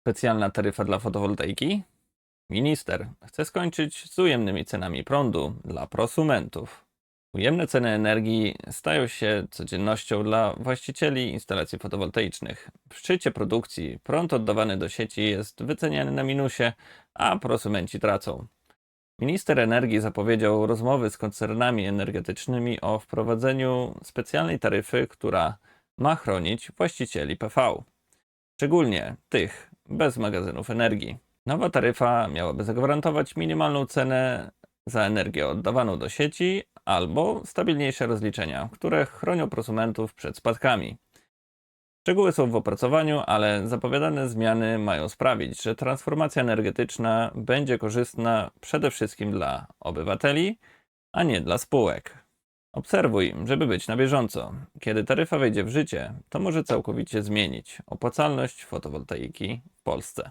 Specjalna taryfa dla fotowoltaiki? Minister chce skończyć z ujemnymi cenami prądu dla prosumentów. Ujemne ceny energii stają się codziennością dla właścicieli instalacji fotowoltaicznych. W szczycie produkcji prąd oddawany do sieci jest wyceniany na minusie, a prosumenci tracą. Minister energii zapowiedział rozmowy z koncernami energetycznymi o wprowadzeniu specjalnej taryfy, która ma chronić właścicieli PV szczególnie tych bez magazynów energii. Nowa taryfa miałaby zagwarantować minimalną cenę za energię oddawaną do sieci albo stabilniejsze rozliczenia, które chronią prosumentów przed spadkami. Szczegóły są w opracowaniu, ale zapowiadane zmiany mają sprawić, że transformacja energetyczna będzie korzystna przede wszystkim dla obywateli, a nie dla spółek. Obserwuj, żeby być na bieżąco. Kiedy taryfa wejdzie w życie, to może całkowicie zmienić opłacalność fotowoltaiki w Polsce.